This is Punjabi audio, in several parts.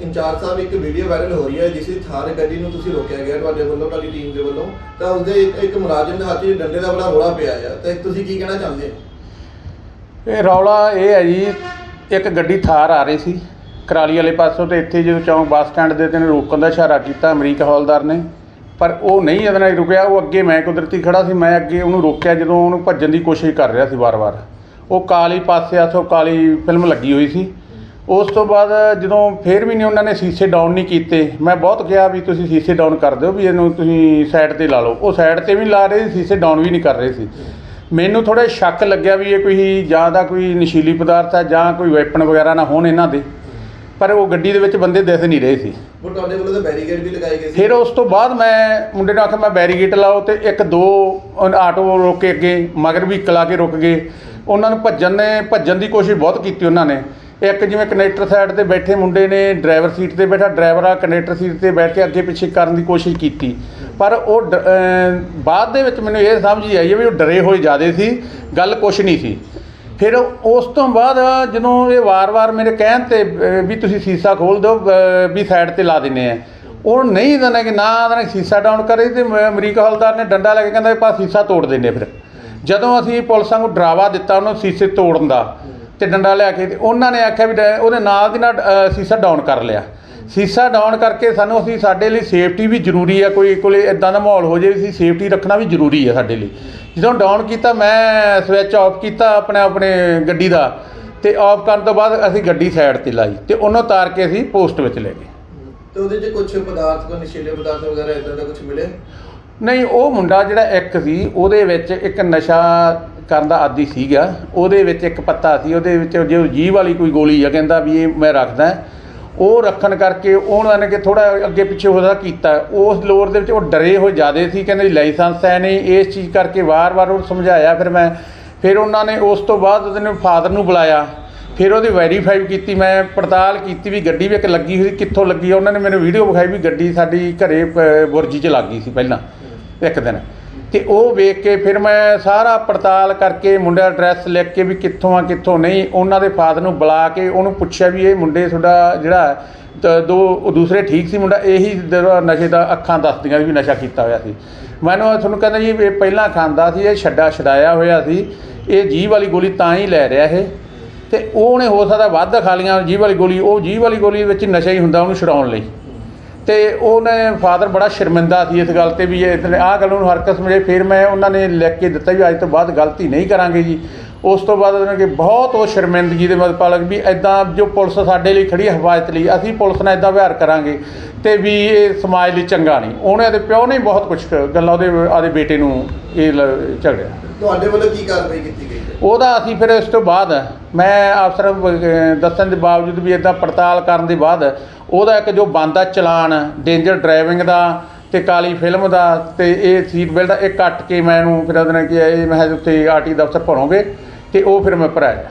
ਇੰਚਾਰਜ ਸਾਹਿਬ ਇੱਕ ਵੀਡੀਓ ਵਾਇਰਲ ਹੋ ਰਹੀ ਹੈ, ਜਿਸ ਵਿੱਚ ਥਾਰ ਗੱਡੀ ਨੂੰ ਤੁਸੀਂ ਰੋਕਿਆ ਗਿਆ ਤੁਹਾਡੇ ਵੱਲੋਂ, ਤੁਹਾਡੀ ਟੀਮ ਦੇ ਵੱਲੋਂ। ਤਾਂ ਉਸਦੇ ਇੱਕ- ਇੱਕ ਮੁਲਾਜ਼ਮ ਦੇ ਹੱਥ 'ਚ ਡੰਡੇ ਦਾ ਬੜਾ ਰੋਲਾ ਪਿਆ ਹੈ ਤੇ ਤੁਸੀਂ ਕੀ ਕਹਿਣਾ ਚਾਹੁੰਦੇ ਹੋ? ਇਹ ਰੌਲਾ ਇਹ ਹੈ ਜੀ, ਇੱਕ ਗੱਡੀ ਥਾਰ ਆ ਰਹੀ ਸੀ, ਕਰਾਲੀ ਵਾਲੇ ਪਾਸੋਂ ਤੇ ਇੱਥੇ ਜਦੋਂ ਚੌਂਕ ਬੱਸ ਸਟੈਂਡ ਦੇ ਤੇ ਰੋਕਣ ਦਾ ਇਸ਼ਾਰਾ ਕੀਤਾ, ਅਮਰੀਕ ਹੌਲਦਾਰ ਨੇ। ਪਰ ਉਹ ਨਹੀਂ ਇਹਦੇ ਨਾਲ ਰੁਕਿਆ, ਉਹ ਅੱਗੇ ਮੈਂ ਕੁਦਰਤੀ ਖੜਾ ਸੀ, ਮੈਂ ਅੱਗੇ ਉਹਨੂੰ ਰੋਕਿਆ ਜਦੋਂ ਉਹਨੂੰ ਭੱਜਣ ਦੀ ਕੋਸ਼ਿਸ਼ ਕਰ ਰਿਹਾ ਸੀ ਵਾਰ-ਵਾਰ। ਉਹ ਕਾਲੀ ਪਾਸੇ ਆਸੋ ਕਾਲੀ ਫਿਲਮ ਲੱਗੀ ਹੋਈ ਸੀ। ਉਸ ਤੋਂ ਬਾਅਦ ਜਦੋਂ ਫੇਰ ਵੀ ਨਹੀਂ ਉਹਨਾਂ ਨੇ ਸੀਸੇ ਡਾਊਨ ਨਹੀਂ ਕੀਤੇ ਮੈਂ ਬਹੁਤ ਕਿਹਾ ਵੀ ਤੁਸੀਂ ਸੀਸੇ ਡਾਊਨ ਕਰ ਦਿਓ ਵੀ ਇਹਨੂੰ ਤੁਸੀਂ ਸਾਈਡ ਤੇ ਲਾ ਲਓ। ਉਹ ਸਾਈਡ ਤੇ ਵੀ ਲਾ ਰਹੇ ਸੀ ਸੀਸੇ ਡਾਊਨ ਵੀ ਨਹੀਂ ਕਰ ਰਹੇ ਸੀ। ਮੈਨੂੰ ਥੋੜਾ ਸ਼ੱਕ ਲੱਗਿਆ ਵੀ ਇਹ ਕੋਈ ਜਾਂ ਦਾ ਕੋਈ ਨਸ਼ੀਲੀ ਪਦਾਰਥ ਹੈ ਜਾਂ ਕੋਈ ਵੈਪਨ ਵਗੈਰਾ ਨਾ ਹੋਣ ਇਹਨਾਂ ਦੇ। ਪਰ ਉਹ ਗੱਡੀ ਦੇ ਵਿੱਚ ਬੰਦੇ ਦਿਖ ਨਹੀਂ ਰਹੇ ਸੀ। ਉਹ ਤੁਹਾਡੇ ਵੱਲੋਂ ਤਾਂ ਬੈਰੀਕੇਡ ਵੀ ਲਗਾਏ ਗਏ ਸੀ। ਫਿਰ ਉਸ ਤੋਂ ਬਾਅਦ ਮੈਂ ਮੁੰਡੇ ਨੂੰ ਆਖਿਆ ਮੈਂ ਬੈਰੀਗੇਟ ਲਾਓ ਤੇ ਇੱਕ ਦੋ ਆਟੋ ਰੋਕ ਕੇ ਅੱਗੇ ਮਗਰ ਵੀ ਲਾ ਕੇ ਰੁਕ ਗਏ। ਉਹਨਾਂ ਨੂੰ ਭੱਜਣ ਨੇ ਭੱਜਣ ਦੀ ਕੋਸ਼ਿਸ਼ ਬਹੁਤ ਕੀਤੀ ਉਹਨਾਂ ਨੇ। ਇੱਕ ਜਿਵੇਂ ਕਨੈਕਟਰ ਸਾਈਡ ਤੇ ਬੈਠੇ ਮੁੰਡੇ ਨੇ ਡਰਾਈਵਰ ਸੀਟ ਤੇ ਬੈਠਾ, ਡਰਾਈਵਰ ਆ ਕਨੈਕਟਰ ਸੀਟ ਤੇ ਬੈਠ ਕੇ ਅੱਗੇ ਪਿੱਛੇ ਕਰਨ ਦੀ ਕੋਸ਼ਿਸ਼ ਕੀਤੀ। ਪਰ ਉਹ ਡ- ਬਾਅਦ ਦੇ ਵਿੱਚ ਮੈਨੂੰ ਇਹ ਸਮਝ ਹੀ ਆਈ ਹੈ ਵੀ ਉਹ ਡਰੇ ਹੋਏ ਜ਼ਿਆਦੇ ਸੀ, ਗੱਲ ਕੁਛ ਨਹੀਂ ਸੀ। ਫਿਰ ਉਸ ਤੋਂ ਬਾਅਦ ਜਦੋਂ ਇਹ ਵਾਰ-ਵਾਰ ਮੇਰੇ ਕਹਿਣ ਤੇ ਵੀ ਤੁਸੀਂ ਸੀਸਾ ਖੋਲ ਦਿਓ ਵੀ ਸਾਈਡ ਤੇ ਲਾ ਦਿੰਨੇ ਆ। ਉਹ ਨਹੀਂ ਦਨੇ ਕਿ ਨਾ ਉਹਨਾਂ ਨੇ ਸੀਸਾ ਡਾਊਨ ਕਰੇ ਤੇ ਅਮਰੀਕਾ ਹਲਦਾਰ ਨੇ ਡੰਡਾ ਲੈ ਕੇ ਕਹਿੰਦਾ ਵੀ ਪਾ ਸੀਸਾ ਤੋੜ ਦਿੰਨੇ ਫਿਰ। ਜਦੋਂ ਅਸੀਂ ਪੁਲਿਸਾਂ ਨੂੰ ਡਰਾਵਾ ਦਿੱਤਾ ਉਹਨੂੰ ਸੀਸੇ ਤੋੜਨ ਦਾ ਤੇ ਡੰਡਾ ਲਿਆ ਕੇ ਤੇ ਉਹਨਾਂ ਨੇ ਆਖਿਆ ਵੀ ਡ- ਉਹਦੇ ਨਾਲ ਦੀ ਨਾਲ ਸੀਸਾ ਡਾਊਨ ਕਰ ਲਿਆ। ਸੀਸਾ ਡਾਊਨ ਕਰਕੇ ਸਾਨੂੰ ਅਸੀਂ ਸਾਡੇ ਲਈ ਸੇਫਟੀ ਵੀ ਜ਼ਰੂਰੀ ਆ ਕੋਈ ਕੋਲੇ ਇਦਾਂ ਦਾ ਮਾਹੌਲ ਹੋ ਜਾਵੇ ਸੀ ਸੇਫਟੀ ਰੱਖਣਾ ਵੀ ਜ਼ਰੂਰੀ ਆ ਸਾਡੇ ਲਈ। ਜਦੋਂ ਡਾਊਨ ਕੀਤਾ ਮੈਂ ਸਵਿਚ ਆਫ ਕੀਤਾ ਆਪਣੇ ਆਪਣੇ ਗੱਡੀ ਦਾ ਤੇ ਆਫ ਕਰਨ ਤੋਂ ਬਾਅਦ ਅਸੀਂ ਗੱਡੀ ਸਾਈਡ ਤੇ ਲਾਈ ਤੇ ਉਹਨੂੰ ਤਾਰ ਕੇ ਅਸੀਂ ਪੋਸਟ ਵਿੱਚ ਲੈ ਗਏ। ਤੇ ਉਹਦੇ 'ਚ ਕੁਝ ਪਦਾਰਥ ਕੋਈ ਨਸ਼ੀਲੇ ਪਦਾਰਥ ਵਗੈਰਾ ਇਦਾਂ ਦਾ ਕੁਝ ਮਿਲੇ? ਨਹੀਂ ਉਹ ਮੁੰਡਾ ਜਿਹੜਾ ਇੱਕ ਸੀ ਉਹਦੇ ਵਿੱਚ ਇੱਕ ਨਸ਼ਾ ਕਰਨ ਦਾ ਆਦੀ ਸੀਗਾ, ਉਹਦੇ ਵਿੱਚ ਇੱਕ ਪੱਤਾ ਸੀ, ਉਹਦੇ ਵਿੱਚ ਜੋ ਜੀਵ ਵਾਲੀ ਕੋਈ ਗੋਲੀ ਆ, ਕਹਿੰਦਾ ਵੀ ਇਹ ਮੈਂ ਰੱਖਦਾ। ਉਹ ਰੱਖਣ ਕਰਕੇ ਉਹਨਾਂ ਨੇ ਕਿ ਥੋੜਾ ਅੱਗੇ ਪਿੱਛੇ ਉਹਦਾ ਕੀਤਾ। ਉਸ ਲੋਰ ਦੇ ਵਿੱਚ ਉਹ ਡਰੇ ਹੋਏ ਜਿਆਦੇ ਸੀ, ਕਹਿੰਦੇ ਲਾਇਸੈਂਸ ਹੈ ਨਹੀਂ, ਇਸ ਚੀਜ਼ ਕਰਕੇ ਵਾਰ-ਵਾਰ ਉਹ ਸਮਝਾਇਆ ਫਿਰ ਮੈਂ। ਫਿਰ ਉਹਨਾਂ ਨੇ ਉਸ ਤੋਂ ਬਾਅਦ ਉਹਦੇ ਨੇ ਫਾਦਰ ਨੂੰ ਬੁਲਾਇਆ। ਫਿਰ ਉਹਦੀ ਵੈਰੀਫਾਈ ਕੀਤੀ, ਮੈਂ ਪੜਤਾਲ ਕੀਤੀ ਵੀ ਗੱਡੀ ਵੀ ਇੱਕ ਲੱਗੀ ਹੋਈ ਕਿੱਥੋਂ ਲੱਗੀ ਉਹਨਾਂ ਨੇ ਮੈਨੂੰ ਵੀਡੀਓ ਵਿਖਾਈ ਵੀ ਗੱਡੀ ਸਾਡੀ ਘਰੇ ਬੁਰਜੀ 'ਚ ਲੱਗ ਗਈ ਸੀ ਪਹਿਲਾਂ, ਇੱਕ ਦਿਨ। ਤੇ ਉਹ ਵੇਖ ਕੇ ਫਿਰ ਮੈਂ ਸਾਰਾ ਪੜਤਾਲ ਕਰਕੇ ਮੁੰਡੇ ਦਾ ਐਡਰੈਸ ਲਿਖ ਕੇ ਵੀ ਕਿੱਥੋਂ ਆ, ਕਿੱਥੋਂ ਨਹੀਂ, ਉਹਨਾਂ ਦੇ ਫਾਦਰ ਨੂੰ ਬੁਲਾ ਕੇ ਉਹਨੂੰ ਪੁੱਛਿਆ ਵੀ ਇਹ ਮੁੰਡੇ ਤੁਹਾਡਾ ਜਿਹੜਾ ਦੋ ਦੂਸਰੇ ਠੀਕ ਸੀ ਮੁੰਡਾ, ਇਹੀ ਨਸ਼ੇ ਦਾ ਅੱਖਾਂ ਦੱਸਦੀਆਂ ਵੀ ਨਸ਼ਾ ਕੀਤਾ ਹੋਇਆ ਸੀ। ਮੈਨੂੰ ਤੁਹਾਨੂੰ ਕਹਿੰਦਾ ਜੀ, ਇਹ ਪਹਿਲਾਂ ਖਾਂਦਾ ਸੀ, ਇਹ ਛੱਡਾ ਛਡਾਇਆ ਹੋਇਆ ਸੀ, ਇਹ ਜੀਭ ਵਾਲੀ ਗੋਲੀ ਤਾਂ ਹੀ ਲੈ ਰਿਹਾ ਇਹ। ਤੇ ਉਹਨੇ ਹੋ ਸਕਦਾ ਵੱਧ ਖਾ ਲੀਆਂ ਜੀਭ ਵਾਲੀ ਗੋਲੀ, ਉਹ ਜੀਭ ਵਾਲੀ ਗੋਲੀ ਵਿੱਚ ਨਸ਼ਾ ਹੀ ਹੁੰਦਾ ਉਹਨੂੰ ਛਡਾਉਣ ਲਈ। ਤੇ ਉਹਨੇ ਫਾਦਰ ਬੜਾ ਸ਼ਰਮਿੰਦਾ ਸੀ ਇਸ ਗੱਲ ਤੇ ਵੀ ਇਹ ਆਹ ਗੱਲ ਉਹਨੂੰ ਹਰਕਤ ਸਮਝੇ ਫਿਰ ਮੈਂ ਉਹਨਾਂ ਨੇ ਲਿਖ ਕੇ ਦਿੱਤਾ ਵੀ ਅੱਜ ਤੋਂ ਬਾਅਦ ਗਲਤੀ ਨਹੀਂ ਕਰਾਂਗੇ ਜੀ। ਉਸ ਤੋਂ ਬਾਅਦ ਉਹਨਾਂ ਕਿ ਬਹੁਤ ਉਹ ਸ਼ਰਮਿੰਦਗੀ ਦੇ ਮਤਲਬ ਵੀ ਐਦਾਂ ਜੋ ਪੁਲਿਸ ਸਾਡੇ ਲਈ ਖੜੀ ਹੈ ਹਿਫਾਜ਼ਤ ਲਈ, ਅਸੀਂ ਪੁਲਿਸ ਨਾਲ ਐਦਾਂ ਵਿਹਾਰ ਕਰਾਂਗੇ ਤੇ ਵੀ ਇਹ ਸਮਾਜ ਲਈ ਚੰਗਾ ਨਹੀਂ। ਉਹਨੇ ਦੇ ਪਿਓ ਨੇ ਬਹੁਤ ਕੁਝ ਗੱਲਾਂ ਉਹਦੇ, ਆਦੇ ਬੇਟੇ ਨੂੰ ਇਹ ਲ- ਝਗੜਿਆ। ਤੁਹਾਡੇ ਵੱਲੋਂ ਕੀ ਕਾਰਵਾਈ ਕੀਤੀ ਉਹਦਾ ਅਸੀਂ ਫਿਰ ਇਸ ਤੋਂ ਬਾਅਦ ਮੈਂ ਅਫਸਰ ਦੱਸਣ ਦੇ ਬਾਵਜੂਦ ਵੀ ਇਦਾਂ ਪੜਤਾਲ ਕਰਨ ਦੇ ਬਾਅਦ ਉਹਦਾ ਇੱਕ ਜੋ ਬੰਦਾ ਚਲਾਨ ਡੇਂਜਰ ਡਰਾਈਵਿੰਗ ਦਾ ਤੇ ਕਾਲੀ ਫਿਲਮ ਦਾ ਤੇ ਇਹ ਸੀਟ ਬੈਲਟ ਦਾ ਇਹ ਕੱਟ ਕੇ ਮੈਨੂੰ ਫਿਰ ਉਹਦੇ ਨੇ ਕਿਹਾ ਇਹ ਮੈਂ ਕਿਹਾ ਉੱਥੇ ਆਰਟੀ ਦਫ਼ਤਰ ਭਰੋਗੇ ਤੇ ਉਹ ਫਿਰ ਮੈਂ ਭਰਾਇਆ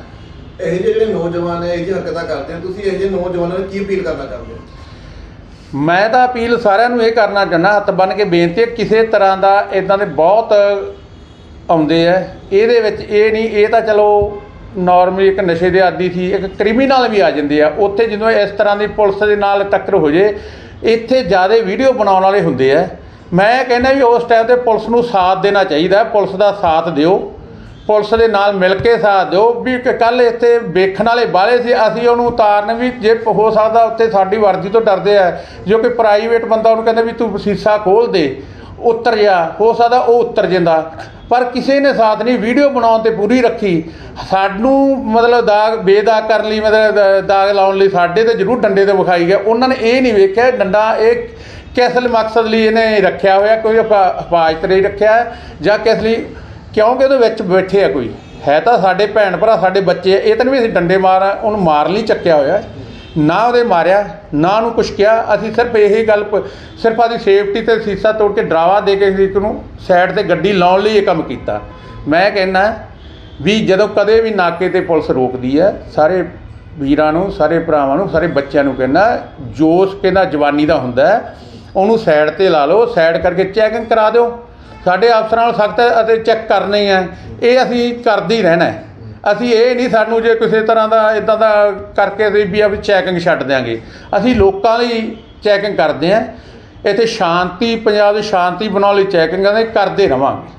ਇਹ ਜਿਹੇ ਜਿਹੜੇ ਨੌਜਵਾਨ ਹੈ ਇਹ ਜਿਹੀ ਹਰਕਤਾਂ ਕਰਦੇ ਆ ਤੁਸੀਂ ਇਹ ਜਿਹੇ ਨੌਜਵਾਨਾਂ ਨੂੰ ਕੀ ਅਪੀਲ ਕਰਨਾ ਚਾਹੁੰਦੇ ਹੋ ਮੈਂ ਤਾਂ ਅਪੀਲ ਸਾਰਿਆਂ ਨੂੰ ਇਹ ਕਰਨਾ ਚਾਹੁੰਦਾ ਹੱਥ ਬੰਨ ਕੇ ਬੇਨਤੀ ਹੈ ਕਿਸੇ ਤਰ੍ਹਾਂ ਦਾ ਇਦਾਂ ਦੇ ਬਹੁਤ ਆਉਂਦੇ ਹੈ ਇਹਦੇ ਵਿੱਚ ਇਹ ਨਹੀਂ, ਇਹ ਤਾਂ ਚਲੋ ਨਾਰਮਲੀ ਇੱਕ ਨਸ਼ੇ ਦੇ ਆਦੀ ਸੀ, ਇੱਕ ਕ੍ਰਿਮੀਨਲ ਵੀ ਆ ਜਾਂਦੇ ਆ। ਉੱਥੇ ਜਦੋਂ ਇਸ ਤਰ੍ਹਾਂ ਦੀ ਪੁਲਿਸ ਦੇ ਨਾਲ ਟੱਕਰ ਹੋ ਜੇ, ਇੱਥੇ ਜ਼ਿਆਦਾ ਵੀਡੀਓ ਬਣਾਉਣ ਵਾਲੇ ਹੁੰਦੇ ਆ। ਮੈਂ ਕਹਿੰਦਾ ਵੀ ਉਸ ਟਾਈਮ ਤੇ ਪੁਲਿਸ ਨੂੰ ਸਾਥ ਦੇਣਾ ਚਾਹੀਦਾ, ਪੁਲਿਸ ਦਾ ਸਾਥ ਦਿਓ। ਪੁਲਿਸ ਦੇ ਨਾਲ ਮਿਲ ਕੇ ਸਾਥ ਦਿਓ। ਵੀ ਕੱਲ ਇੱਥੇ ਵੇਖਣ ਵਾਲੇ ਬਾਹਲੇ ਸੀ, ਅਸੀਂ ਉਹਨੂੰ ਉਤਾਰਨ ਵੀ ਜੇ ਹੋ ਸਕਦਾ ਉੱਥੇ ਸਾਡੀ ਵਰਦੀ ਤੋਂ ਡਰਦੇ ਆ। ਜੋ ਕਿ ਪ੍ਰਾਈਵੇਟ ਬੰਦਾ ਉਹਨੂੰ ਕਹਿੰਦਾ ਵੀ ਤੂੰ ਸੀਸਾ ਖੋਲ ਦੇ। ਉਤਰ ਜਾ, ਹੋ ਸਕਦਾ ਉਹ ਉਤਰ ਜਾਂਦਾ। ਪਰ ਕਿਸੇ ਨੇ ਸਾਥ ਨਹੀਂ, ਵੀਡੀਓ ਬਣਾਉਣ ਤੇ ਪੂਰੀ ਰੱਖੀ। ਸਾਨੂੰ ਮਤਲਬ ਦਾਗ, ਬੇਦਾਗ ਕਰਨ ਲਈ, ਮਤਲਬ ਦਾਗ ਲਾਉਣ ਲਈ ਸਾਡੇ ਤੇ ਜ਼ਰੂਰ ਡੰਡੇ ਤੇ ਵਿਖਾਈ ਗਿਆ ਉਹਨਾਂ ਨੇ ਇਹ ਨਹੀਂ ਵੇਖਿਆ, ਡੰਡਾ ਇਹ ਕਿਸ ਲਈ ਮਕਸਦ ਲਈ ਇਹਨੇ ਰੱਖਿਆ ਹੋਇਆ, ਕੋਈ ਹਿਫਾ- ਹਿਫਾਜ਼ਤ ਲਈ ਰੱਖਿਆ, ਜਾਂ ਕਿਸ ਲਈ, ਕਿਉਂਕਿ ਉਹਦੇ ਵਿੱਚ ਬੈਠੇ ਆ ਕੋਈ। ਹੈ ਤਾਂ ਸਾਡੇ ਭੈਣ ਭਰਾ, ਸਾਡੇ ਬੱਚੇ ਆ, ਇਹ ਤਾਂ ਨਹੀਂ ਵੀ ਅਸੀਂ ਡੰਡੇ ਮਾਰ, ਉਹਨੂੰ ਮਾਰ ਲਈ ਚੱਕਿਆ ਹੋਇਆ। ਨਾ ਉਹਦੇ ਮਾਰਿਆ, ਨਾ ਉਹਨੂੰ ਕੁਛ ਕਿਹਾ। ਅਸੀਂ ਸਿਰਫ ਇਹ ਗੱਲ ਪ- ਸਿਰਫ ਆਦੀ ਸੇਫਟੀ ਤੇ ਸੀਸਾ ਤੋੜ ਕੇ ਡਰਾਵਾ ਦੇ ਕੇ ਇੱਕ ਨੂੰ ਸਾਈਡ ਤੇ ਗੱਡੀ ਲਾਉਣ ਲਈ ਇਹ ਕੰਮ ਕੀਤਾ। ਮੈਂ ਕਹਿੰਦਾ ਵੀ ਜਦੋਂ ਕਦੇ ਵੀ ਨਾਕੇ ਤੇ ਪੁਲਿਸ ਰੋਕਦੀ ਹੈ, ਸਾਰੇ ਵੀਰਾਂ ਨੂੰ, ਸਾਰੇ ਭਰਾਵਾਂ ਨੂੰ, ਸਾਰੇ ਬੱਚਿਆਂ ਨੂੰ ਕਹਿੰਦਾ, ਜੋਸ਼ ਕਹਿੰਦਾ ਜਵਾਨੀ ਦਾ ਹੁੰਦਾ ਉਹਨੂੰ ਸਾਈਡ ਤੇ ਲਾ ਲਓ ਸਾਈਡ ਕਰਕੇ ਚੈਕਿੰਗ ਕਰਾ ਦਿਓ। ਸਾਡੇ ਅਫਸਰਾਂ ਨਾਲ ਸਖਤ ਅਤੇ ਚੈੱਕ ਕਰਨੇ ਆ ਇਹ ਅਸੀਂ ਕਰਦੇ ਹੀ ਰਹਿਣਾ ਅਸੀਂ ਇਹ ਨਹੀਂ ਸਾਨੂੰ ਜੇ ਕਿਸੇ ਤਰ੍ਹਾਂ ਦਾ ਇਦਾਂ ਦਾ ਕਰਕੇ ਅਸੀਂ ਵੀ ਆ ਵੀ ਚੈਕਿੰਗ ਛੱਡ ਦਿਆਂਗੇ। ਅਸੀਂ ਲੋਕਾਂ ਲਈ ਚੈਕਿੰਗ ਕਰਦੇ ਆ। ਇੱਥੇ ਸ਼ਾਂਤੀ, ਪੰਜਾਬ ਦੀ ਸ਼ਾਂਤੀ ਬਣਾਉਣ ਲਈ ਚੈਕਿੰਗਾਂ ਦੇ ਕਰਦੇ ਰਵਾਂਗੇ।